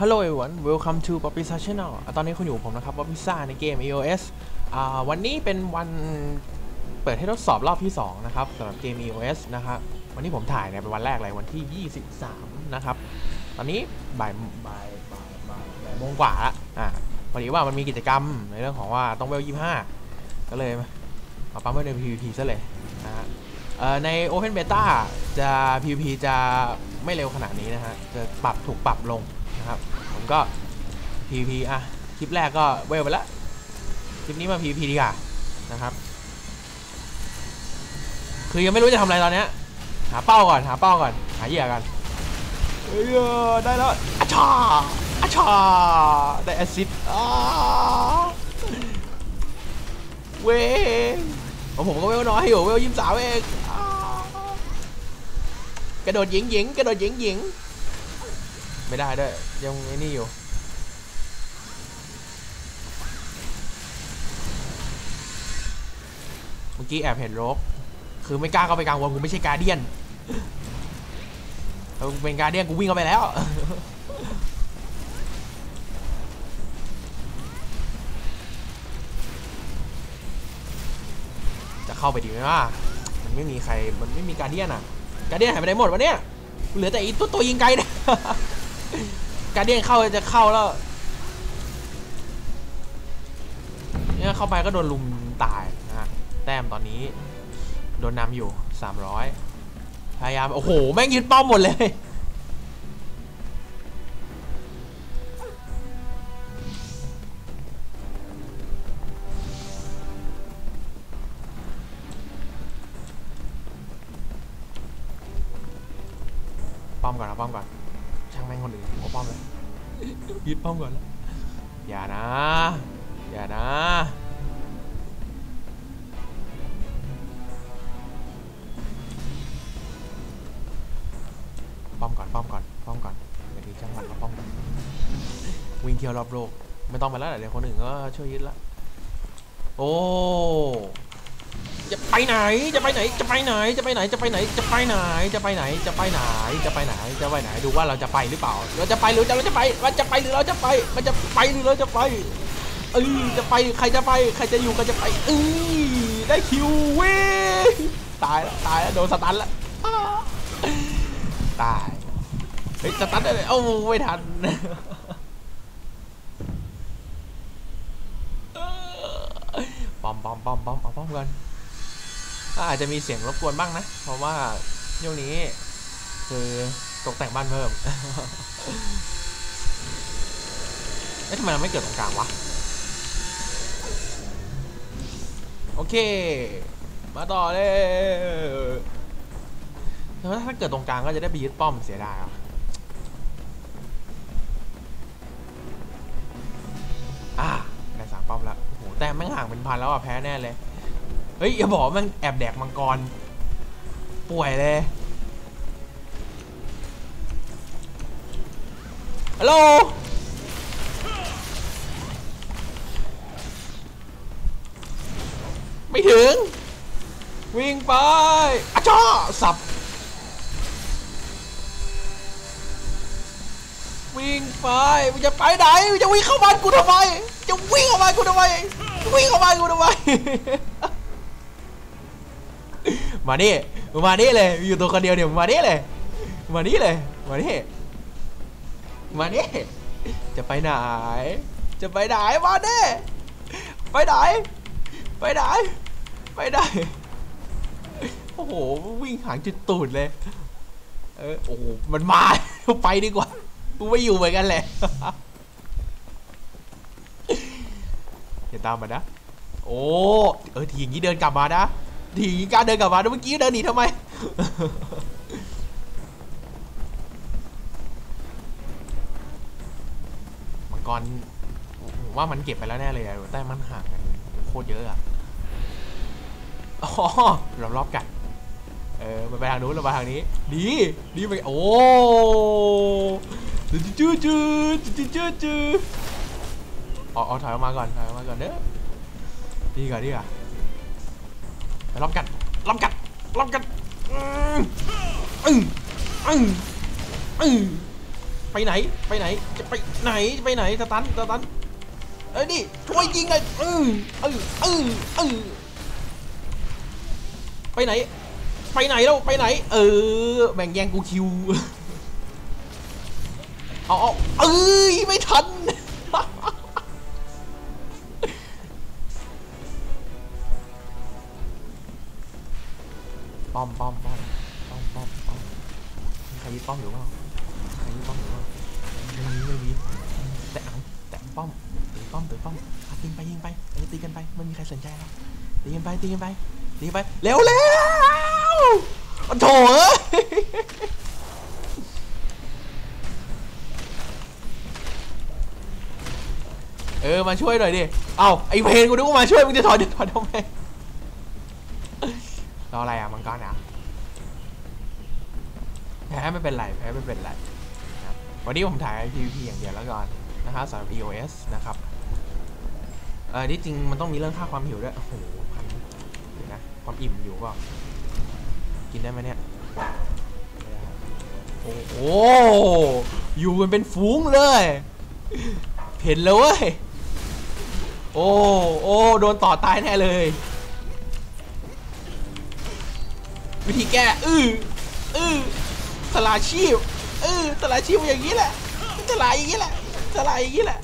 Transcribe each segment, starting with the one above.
Hello everyone welcome to p o p p y s a Channel อะตอนนี้คุณอยู่กับผมนะครับ p o p p y s a ในเกม EOS อ่าวันนี้เป็นวันเปิดให้ทดสอบรอบที่ 2 นะครับสำหรับเกม EOS นะครับวันนี้ผมถ่ายเนี่ยเป็นวันแรกเลยวันที่ 23 นะครับ ตอนนี้บ่ายบ่ายบ่ายบ่ายบ่ายโมงกว่าละอ่าพอดีว่ามันมีกิจกรรมในเรื่องของว่าต้องเวล 25 ก็เลยมาปั๊มเวลใน PVP ซะเลยนะฮะเอ่อใน Open Beta จะ PVP จะไม่เร็วขนาดนี้นะฮะจะปรับถูกปรับลง นะครับ ผมก็ PVP อะ คลิปแรกก็เวลไปล้วคลิปนี้มา PVP ดีกว่านะครับ คือยังไม่รู้จะทำอะไรตอนนี้ หาเป้าก่อน หาเป้าก่อน หาเหยื่อกันเอ้ยได้แล้วอาชาอาชาได้แอซิดอ้าเว้ผมก็เวลน้อยอยู่เวลยิ้มสาวเองกระโดดหญิงหญิงกระโดดหญิงหญิง ไม่ได้ด้วย ยังไอ้นี่อยู่เมื่อกี้แอบเห็นรก คือไม่กล้าเข้าไปกลางวงกูไม่ใช่การเดียนถ้าเป็นการเดียนกูวิ่งเข้าไปแล้ว จะเข้าไปดีไหมว่ามันไม่มีใคร มันไม่มีการเดียนอะ การเดียนหายไปไหนหมดวะเนี่ย เหลือแต่อีตัวตัวยิงไกลเนี่ย การเดียนเข้าจะเข้าแล้วเนี่ยเข้าไปก็โดนลุมตายนะฮะแต้มตอนนี้ โดนนำอยู่ 300 พยายาม โอ้โห แม่งยึดป้อมหมดเลย ป้อมก่อนนะป้อมก่อน ช่างแม่งคนอื่นเอาป้อมเลยยึดป้อมก่อนแล้วอย่านะ อย่านะป้อมก่อนป้อมก่อนป้อมก่อนเดี๋ยวทีจังหวัดก็ป้อมก่อนวิ่งเที่ยวรอบโลกไม่ต้องไปแล้วเดี๋ยวคนอื่นก็ช่วยยึดละโอ้ จะไปไหน จะไปไหน จะไปไหน จะไปไหน จะไปไหน จะไปไหน จะไปไหน จะไปไหน จะไปไหน จะไปไหน ดูว่าเราจะไปหรือเปล่า เราจะไปหรือเราจะไปเราจะไปหรือเราจะไป มันจะไปหรือเราจะไปเออจะไปใครจะไปใครจะอยู่ใครจะไปเออได้คิวเว้ยตายแล้วตายแล้วโดนสตันแล้วตายเฮ้ยสตันได้เลยเอ้าไม่ทันปอมปอมปอมปอมปอมปอม กันอาจจะมีเสียงรบกวนบ้างนะ เพราะว่าช่วงนี้ คือตกแต่งบ้านเพิ่มเอ๊ะทำไมเราไม่เกิดตรงกลางวะ โอเค มาต่อเลยถ้าเกิดตรงกลางก็จะได้ไปยึดป้อมเสียดายอะอะได้สามป้อมแล้วโอ้โหแต่แม่งห่างเป็นพันแล้วอะแพ้แน่เลย เฮ้ยอย่าบอกว่ามันแอบแดกมังกร ป่วยเลยฮัลโหลไม่ถึง วิ่งไปอะจ้าสับ วิ่งไปมึงจะไปไหนมึงจะวิ่งเข้าบ้านกูทำไม จะวิ่งเข้าบ้านกูทำไมวิ่งเข้าบ้านกูทำไม มานี่มึงมานี่เลยอยู่ตัวคนเดียวเดี๋ยวมึงมานี่เลยมานี่เลยมานี่มานี่จะไปไหน จะไปไหนมานี่ไปไหน ไปไหน ไปไหน โอ้โห วิ่งหางจุดตูดเลย เออ โอ้โหมันมา ไปดีกว่า กูไม่อยู่เหมือนกันแหละอย่าตามมานะ โอ้ เออ ทีอย่างนี้เดินกลับมานะ ทีอย่างนี้กล้ารเดินกลับมาเมื่อกี้เดินหนีทำไมมังกรว่ามันเก็บไปแล้วแน่เลยอะแต่มันห่างกันโคตรเยอะอะอ๋อเรารอบกัดเออมันไปทางนู้นเราไปทางนี้ ดีดีไปโอ้จืดจืดจืดจืดจืดจืดอ๋อถอยออกมาก่อนถอยออกมาก่อนเด้อดีก่อนดีก่อน ไปรอบกัดรอบกัดรอบกัดอืมอืมอืมอืมไปไหนไปไหนจะไปไหนไปไหนสตันสตันเอ้ยนี่ช่วยยิงไงเออเออเออเออไปไหน ไปไหนแล้วไปไหน เออแบ่งแย่งกูคิวเอาเอาเอ้ยไม่ทัน ป้อมป้อมป้อมป้อมป้อมป้อมใครยึดป้อมอยู่เปล่าใครยึดป้อมอยู่เปล่าไม่มีไม่มีแต่เอาแต่ป้อมตีป้อมตีป้อมอะยิงไปยิงไปเออตีกันไปไม่มีใครสนใจแล้วตีกันไปตีกันไปตีไปเร็วเร็วโอ้โถเอ้ยเออมาช่วยหน่อยดิ เอ้าไอเพนกูนึกว่ามาช่วยมึงจะถอยจะถอยทำไม รออะไรอะมังกรอะแพ้ไม่เป็นไรแพ้ไม่เป็นไรนะวันนี้ผมถ่าย PVP อย่างเดียวแล้วกันนะครับสำหรับ EOS นะครับเออที่จริงมันต้องมีเรื่องค่าความหิวด้วย โอ้โหพันเดี๋ยวนะ ความอิ่มอยู่เปล่ากินได้ไหมเนี่ย โอ้โห อยู่กันเป็นฝูงเลยเห็นเลยเว้ย โอ้ โอ้ โดนต่อตายแน่เลย วิธีแก้อื้ออื้อสลาชีพเออสลาชีพอย่างนี้แหละสลายอย่างนี้แหละสลายอย่างนี้แหละ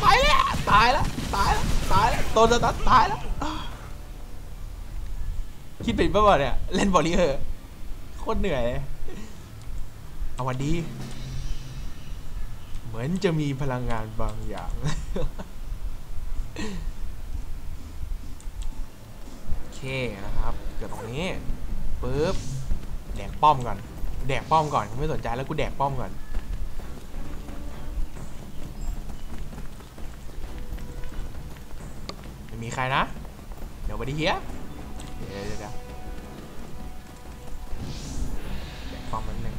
ไปแล้วตายแล้วตายแล้วตายแล้วโดนสตัดตายแล้วคิดเป็นป่ะเนี่ยเล่นบอลลีเออร์โคตรเหนื่อยเอาวันดี เหมือนจะมีพลังงานบางอย่าง นะครับ เกิดตรงนี้ปึ๊บแดกป้อมก่อน แดกป้อมก่อนไม่สนใจแล้วกูแดกป้อมก่อนม่มีใครนะ เดี๋ยวไปดีเฮียเดี๋ยวเดี๋ยวเดี๋ยวแดกป้อมมันหนึ่ง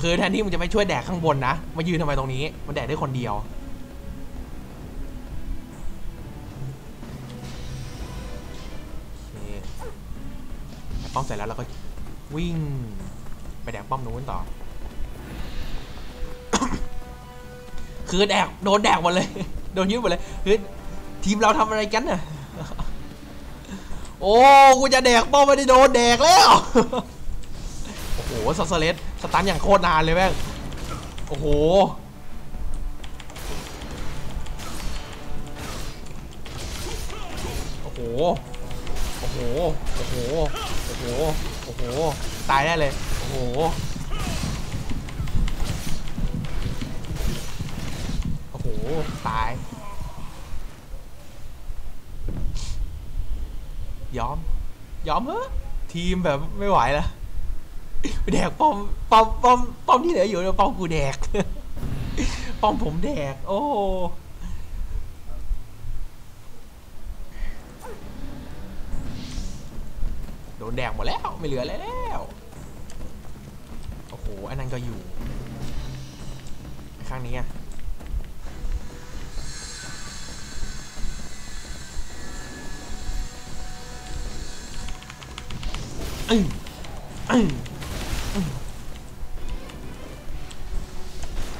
คือแทนที่มันจะไม่ช่วยแดกข้างบนนะ มายืนทำไมตรงนี้ มันแดกได้คนเดียว ป้อมเสร็จแล้วเราก็วิ่งไปแดกป้อมนู้นต่อ คือแดกโดนแดกหมดเลย โดนยึดหมดเลยคือทีมเราทำอะไรกันน่ะ โอ้กูจะแดกป้อมไม่ได้โดนแดกแล้ว โอ้โหซัสเลสสตันอย่างโคตรนานเลยแม่ง โอ้โหโอ้โห โอ้โห โอ้โห โอ้โห โอ้โห ตายแน่เลย โอ้โห โอ้โห ตาย ยอม ยอมเถอะทีมแบบไม่ไหวแล้วแดกป้อมป้อมป้อมป้อมที่เหลืออยู่เนี่ยป้อมกูแดก ป้อมผมแดก โอ้ ดนแดกหมดแล้ว ไม่เหลืออะไรแล้ว โอ้โห อันนั้นก็อยู่ ข้างนี้อะ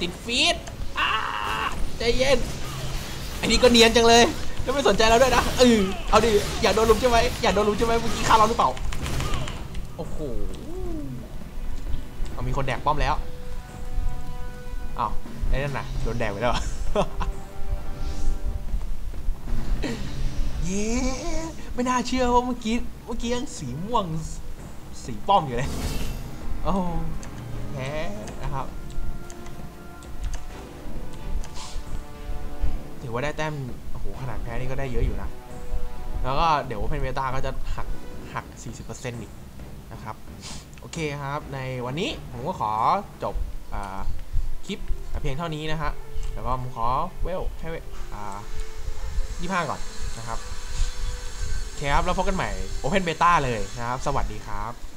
ติดฟีดใจเย็นอ้นี่ก็เนียนจังเลย แล้วไม่สนใจเราด้วยนะเออเอาดิอย่าโดนลุมใช่ไหมอย่าโดนลุมใช่ไหมเมื่อกี้ฆ่าเราหรือเปล่าโอ้โหเอามีคนแดกป้อมแล้วอ้าวไอ้นั่นน่ะโดนแดกไปแล้วเย้ไม่น่าเชื่อว่าเมื่อกี้เมื่อกี้ยังสีม่วงสีป้อมอยู่เลยโอ้แพ้นะครับถือว่าได้แต้ม โหขนาดแพ้นี่ก็ได้เยอะอยู่นะ แล้วก็เดี๋ยวเพนเวต้าก็จะหักหัก 40%อีกนะครับ โอเคครับ ในวันนี้ผมก็ขอจบอคลิปเพียงเท่านี้นะฮะแล้วก็ผมขอเวลให้เวอ่า25ก่อนนะครับโอเคครับ แล้วพบกันใหม่ Open Beta เลยนะครับ สวัสดีครับ